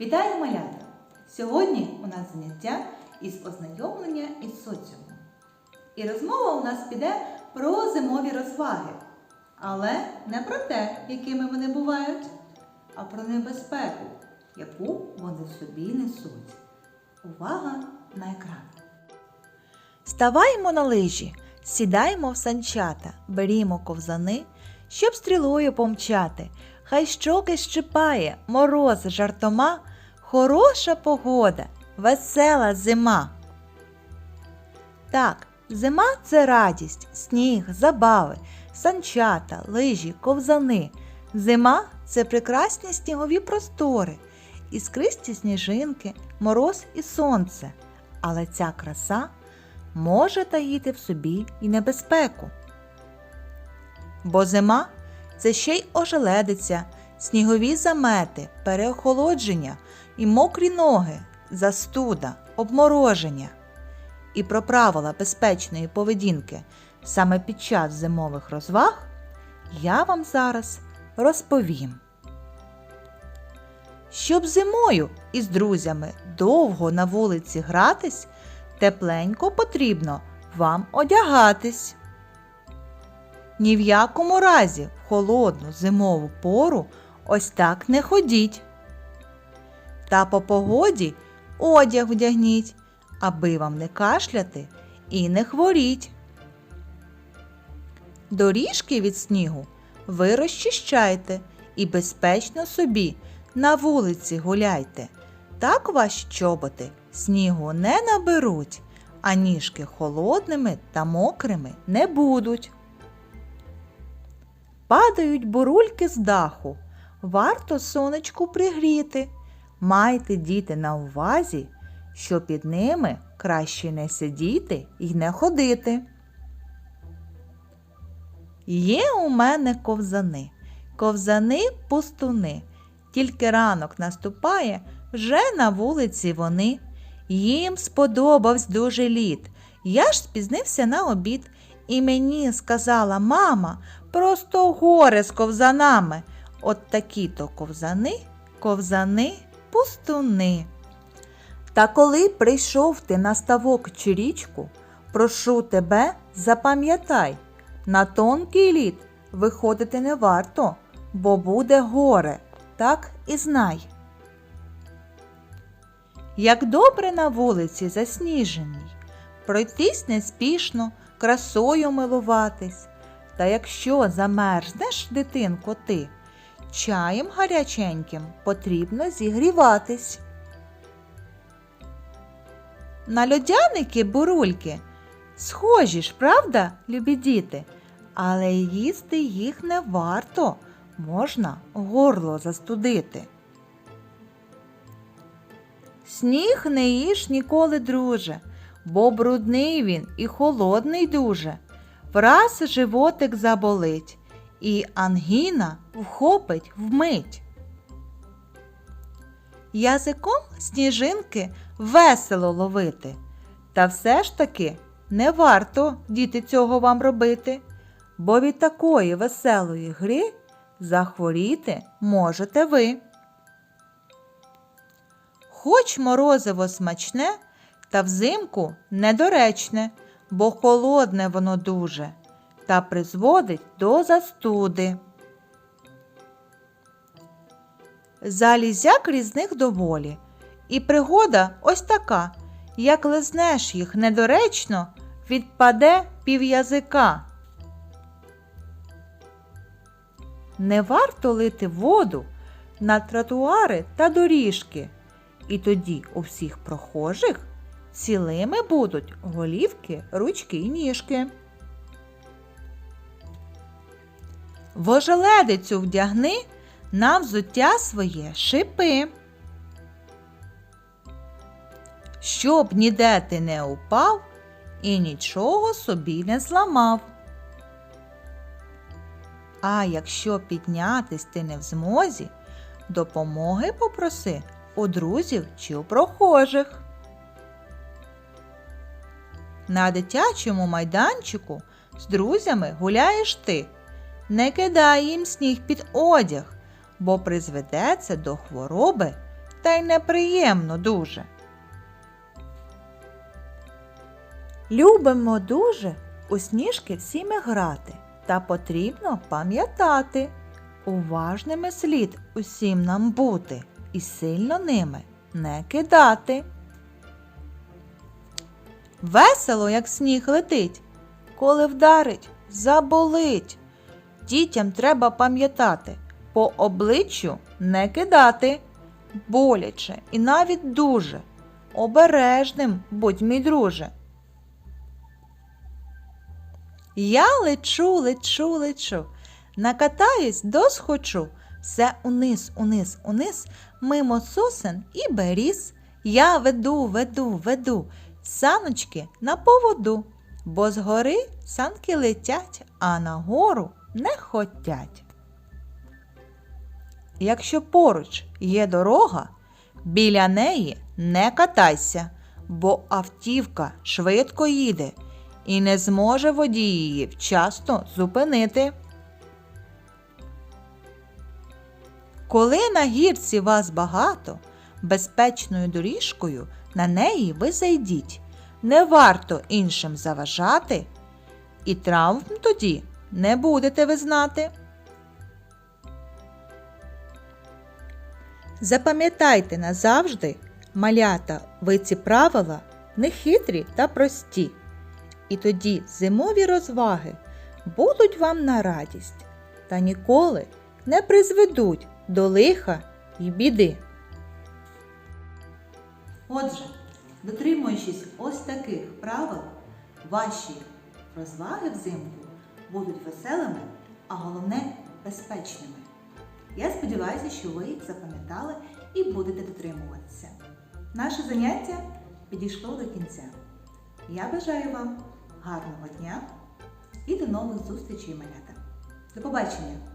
Вітаю малята! Сьогодні у нас заняття із ознайомлення із соціумом. І розмова у нас піде про зимові розваги. Але не про те, якими вони бувають, а про небезпеку, яку вони собі несуть. Увага на екран. Ставаймо на лижі, сідаємо в санчата, берімо ковзани, щоб стрілою помчати. Хай щоки щипає, мороз жартома, хороша погода, весела зима. Так, зима це радість, сніг, забави, санчата, лижі, ковзани. Зима це прекрасні снігові простори, іскристі сніжинки, мороз і сонце. Але ця краса може таїти в собі і небезпеку. Бо зима це ще й ожеледиця, снігові замети, переохолодження і мокрі ноги, застуда, обмороження. І про правила безпечної поведінки саме під час зимових розваг я вам зараз розповім. Щоб зимою із друзями довго на вулиці гратись, тепленько потрібно вам одягатись. Ні в якому разі в холодну зимову пору ось так не ходіть. Та по погоді одяг вдягніть, аби вам не кашляти і не хворіть. Доріжки від снігу ви розчищайте і безпечно собі на вулиці гуляйте. Так ваші чоботи снігу не наберуть, а ніжки холодними та мокрими не будуть. Падають бурульки з даху. Варто сонечку пригріти. Майте діти на увазі, що під ними краще не сидіти і не ходити. Є у мене ковзани, ковзани пустуни. Тільки ранок наступає, вже на вулиці вони. Їм сподобався дуже лід. Я ж спізнився на обід, і мені сказала мама, просто горе з ковзанами. От такі-то ковзани, ковзани, пустуни. Та коли прийшов ти на ставок чи річку, прошу тебе, запам'ятай, на тонкий лід виходити не варто, бо буде горе, так і знай. Як добре на вулиці засніженій, пройтись неспішно, красою милуватись. Та якщо замерзнеш, дитинко, ти, чаєм гаряченьким потрібно зігріватись. На льодяники бурульки схожі ж, правда, любі діти? Але їсти їх не варто, можна горло застудити. Сніг не їж ніколи, друже, бо брудний він і холодний дуже. Враз животик заболить, і ангіна вхопить вмить. Язиком сніжинки весело ловити. Та все ж таки не варто, діти, цього вам робити, бо від такої веселої гри захворіти можете ви. Хоч морозиво смачне, та взимку недоречне, бо холодне воно дуже та призводить до застуди. Залізяк різних доволі, і пригода ось така, як лизнеш їх недоречно, відпаде пів'язика. Не варто лити воду на тротуари та доріжки, і тоді у всіх прохожих цілими будуть голівки, ручки і ніжки. В ожеледицю вдягни на взуття своє шипи. Щоб ніде ти не упав і нічого собі не зламав. А якщо піднятись ти не в змозі, допомоги попроси у друзів чи у прохожих. На дитячому майданчику з друзями гуляєш ти. Не кидай їм сніг під одяг, бо призведе це до хвороби та й неприємно дуже. Любимо дуже у сніжки всіми грати, та потрібно пам'ятати. Уважними слід усім нам бути і сильно ними не кидати. Весело, як сніг летить, коли вдарить, заболить. Дітям треба пам'ятати, по обличчю не кидати, боляче і навіть дуже. Обережним будь, мій друже. Я лечу, лечу, лечу, накатаюсь досхочу, все униз, униз, униз, мимо сосен і беріз. Я веду, веду, веду саночки на поводу, бо згори санки летять, а нагору не хотять. Якщо поруч є дорога, біля неї не катайся, бо автівка швидко їде і не зможе водій її вчасно зупинити. Коли на гірці вас багато, безпечною доріжкою на неї ви зайдіть. Не варто іншим заважати, і травм тоді не будете ви знати. Запам'ятайте назавжди, малята, ви ці правила нехитрі та прості. І тоді зимові розваги будуть вам на радість та ніколи не призведуть до лиха й біди. Отже, дотримуючись ось таких правил, ваші розваги взимку будуть веселими, а головне безпечними. Я сподіваюся, що ви їх запам'ятали і будете дотримуватися. Наше заняття підійшло до кінця. Я бажаю вам гарного дня і до нових зустрічей, малята. До побачення!